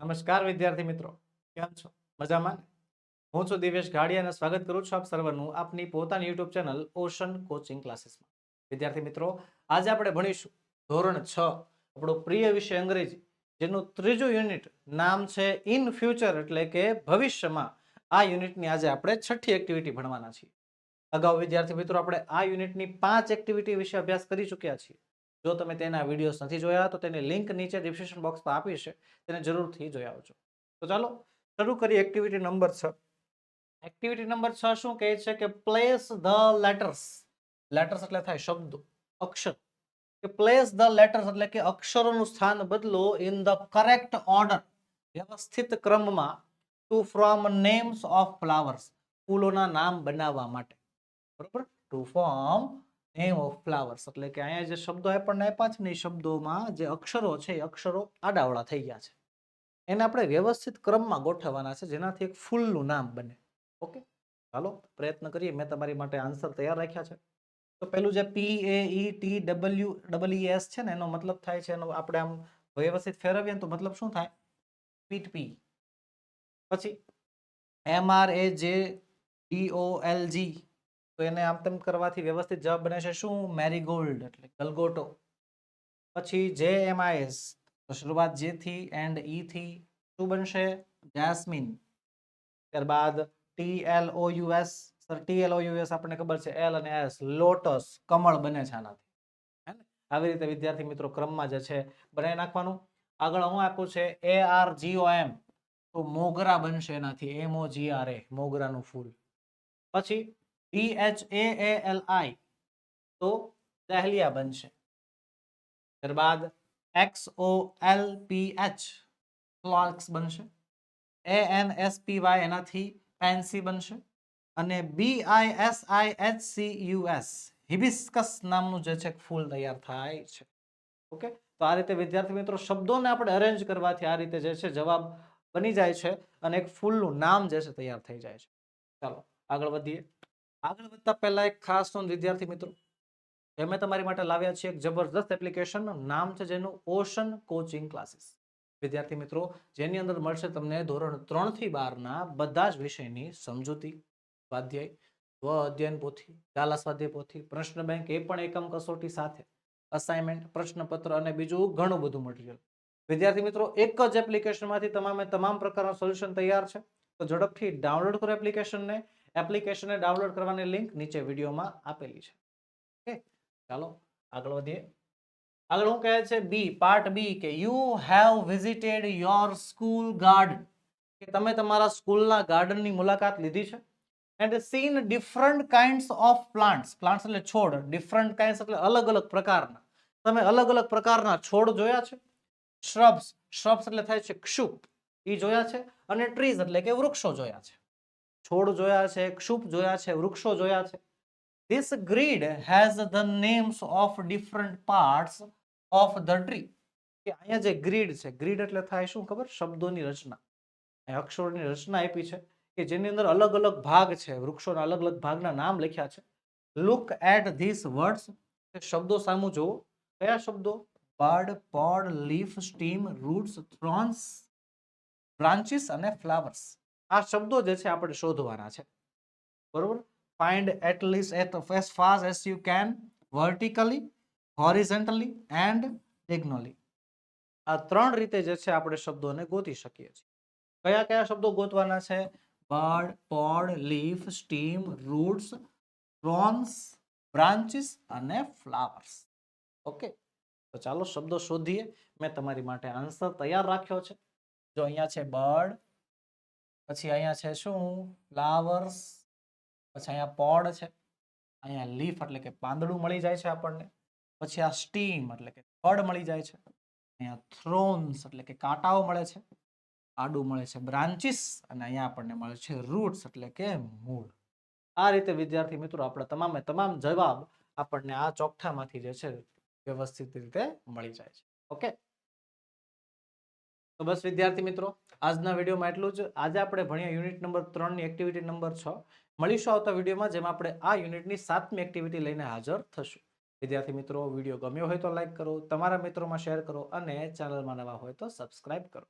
નમસ્કાર વિદ્યાર્થી મિત્રો, કેમ છો? મજામાં હું છું દિવેશ ગાડી અને સ્વાગત કરું છું આપ સર્વનું આપની પોતાની યુટ્યુબ ચેનલ ઓશન કોચિંગ ક્લાસીસમાં. વિદ્યાર્થી મિત્રો, આજે આપણે ભણીશું ધોરણ છ, આપણો પ્રિય વિષય અંગ્રેજી, જેનું ત્રીજું યુનિટ નામ છે ઇન ફ્યુચર એટલે કે ભવિષ્યમાં. આ યુનિટની આજે આપણે છઠ્ઠી એક્ટિવિટી ભણવાના છીએ. અગાઉ વિદ્યાર્થી મિત્રો, આપણે આ યુનિટની પાંચ એક્ટિવિટી વિશે અભ્યાસ કરી ચૂક્યા છીએ. જો તમે તેના વિડીયોઝ નથી જોયા, તો તેની લિંક નીચે ડિસ્ક્રિપ્શન બોક્સમાં આપી છે. તેને જરૂરથી જોઈ આવજો. તો ચાલો, શરૂ કરીએ એક્ટિવિટી નંબર છ. એક્ટિવિટી નંબર છ શું કહે છે કે પ્લેસ ધ લેટર્સ લેટર્સ એટલે થાય શબ્દો, અક્ષર. કે પ્લેસ ધ લેટર્સ એટલે કે અક્ષરોનું સ્થાન બદલો ઇન ધ કરેક્ટ ઓર્ડર વ્યવસ્થિત ક્રમમાં to from names of flowers ફૂલોના નામ બનાવવા માટે. બરોબર? To form name of flowers એટલે કે અહીંયા જે શબ્દો આપણને આપ્યા છે ને, એ શબ્દોમાં જે અક્ષરો છે, એ અક્ષરો આડાવડા થઈ ગયા છે. એને આપણે વ્યવસ્થિત ક્રમમાં ગોઠવવાના છે, જેનાથી એક ફૂલનું નામ બને. ઓકે ચાલો, પ્રયત્ન કરીએ. મેં તમારી માટે આન્સર તૈયાર રાખ્યા છે. તો પેલું જે P A E T W double E S છે ને, એનો મતલબ થાય છે, એનો આપણે આમ વ્યવસ્થિત ફેરવીએ ને તો મતલબ શું થાય? પીટ પી પછી એમ આર એ જે ડી ઓ એલ જી તો એને આમ તેમ કરવાથી વ્યવસ્થિત જવાબ બને છે શું? મેરીગોલ્ડ એટલે ગલગોટો. પછી જે એમ આઈએસ તો શરૂઆત જે થી એન્ડ ઈ થી શું બનશે? જેસ્મિન ત્યારબાદ T L O U S. Sir, T L O U S આપણને ખબર છે, એલ અને એસ. લોટસ, કમળ બને છે આનાથી. આવી રીતે વિદ્યાર્થી મિત્રો ક્રમમાં જે છે, બનાવી નાખવાનું. આગળ હું આપ્યું છે એ આર જી ઓ એમ. તો મોગરા બનશે એનાથી, એમ ઓ જી આર એ, મોગરાનું ફૂલ. પછી D H A L I તો દહેલિયા બનશે. ત્યારબાદ X O L P H phlox બનશે. A N S P Y એનાથી પેન્સી બનશે. અને B I S I H C U S hibiscus નામનું જે છે, ફૂલ તૈયાર થાય છે. ઓકે? તો આ રીતે વિદ્યાર્થી મિત્રો શબ્દોને આપણે અરેન્જ કરવાથી આ રીતે જે છે, જવાબ બની જાય છે અને એક ફૂલનું નામ જે છે, તૈયાર થઈ જાય છે. ચાલો, આગળ વધીએ. આગળ વધતા પહેલા એક ખાસ નોંધ, વિદ્યાર્થી મિત્રો. અમે તમારી માટે લાવ્યા છીએ એક જબરદસ્ત એપ્લિકેશન નામ છે જેનું ઓશન કોચિંગ ક્લાસીસ વિદ્યાર્થી મિત્રો, જેની અંદર મળશે તમને ધોરણ ત્રણથી બારના બધા જ વિષયની સમજૂતી, સ્વાધ્યાય, સ્વ અધ્યયન પોથી ગાલા સ્વાધ્યાય પોથી, પ્રશ્ન બેંક એ પણ એકમ કસોટી સાથે અસાઇનમેન્ટ પ્રશ્નપત્ર અને બીજું ઘણું બધું મટીરિયલ વિદ્યાર્થી મિત્રો, એક જ એપ્લિકેશનમાંથી તમામે તમામ પ્રકારના સોલ્યુશન તૈયાર છે. તો ઝડપથી ડાઉનલોડ કરો એપ્લિકેશનને એપ્લિકેશનને ડાઉનલોડ કરવાની લિંક નીચે વિડીયોમાં આપેલી છે. ઓકે, ચાલો આગળ વધીએ. આગળ હું કહે છે? બી, પાર્ટ બી કે you have visited your school garden. કે તમે તમારા સ્કૂલના ગાર્ડનની મુલાકાત લીધી છે? And seen different kinds of plants. Plants એટલે છોડ. ડિફરન્ટ કાઇન્ડ્સ એટલે અલગ અલગ પ્રકારના. તમે અલગ અલગ પ્રકારના છોડ જોયા છે? શ્રબ્સ. શ્રબ્સ એટલે થાય છે ક્ષુપ. એ જોયા છે? અને ટ્રીઝ એટલે કે વૃક્ષો જોયા છે. છોડ જોયા છે ક્ષુપ જોયા છે, વૃક્ષો જોયા છે. This grid has the names of different parts of the tree. કે અહીંયા જે ગ્રીડ છે ગ્રીડ એટલે થાય શું ખબર? શબ્દોની રચના. અક્ષરોની રચના આપી છે કે જેની અંદર અલગ અલગ ભાગ છે, વૃક્ષોના અલગ અલગ ભાગના નામ લખ્યા છે. લુક એટ ધીસ વર્ડ્સ શબ્દો સામું જુઓ કયા શબ્દો? Bird pod leaf stem roots thorns branches અને ફ્લાવર્સ આ શબ્દો જે છે આપણે શોધવાના છે. બરોબર? Find at least at at fast fast you can vertically vertically and diagonally. આ ત્રણ રીતે જે છે આપણે શબ્દોને ગોતી શકીએ છીએ. કયા કયા શબ્દો ગોતવાના છે? Bird pod leaf stem roots thorns branches અને ફ્લાવર્સ ઓકે તો ચાલો શબ્દો શોધીએ. મેં તમારી માટે આન્સર તૈયાર રાખ્યો છે. જો અહીંયા છે બર્ડ પછી અહીંયા છે શું? ફ્લાવર્સ પછી અહીંયા પોડ છે. અહીંયા લીફ એટલે કે પાંદડું મળી જાય છે આપણને. પછી આ સ્ટીમ એટલે કે ફળ મળી જાય છે. અહીંયા થ્રોન્સ એટલે કે કાંટાઓ મળે છે. આડું મળે છે બ્રાન્ચીસ અને અહીંયા આપણને મળે છે રૂટ્સ એટલે કે મૂળ. આ રીતે વિદ્યાર્થી મિત્રો આપણે તમામે તમામ જવાબ આપણને આ ચોકઠામાંથી જે છે વ્યવસ્થિત રીતે મળી જાય છે. ઓકે? તો બસ વિદ્યાર્થી મિત્રો આજના વિડીયોમાં એટલું જ. આજે આપણે ભણ્યા યુનિટ નંબર ત્રણની એક્ટિવિટી નંબર છ. મળીશું આવતા વિડીયોમાં, જેમાં આપણે આ યુનિટની સાતમી એક્ટિવિટી લઈને હાજર થશું. વિદ્યાર્થી મિત્રો, વીડિયો ગમ્યો હોય તો લાઇક કરો, તમારા મિત્રોમાં શેર કરો અને ચેનલમાં નવા હોય તો સબસ્ક્રાઇબ કરો.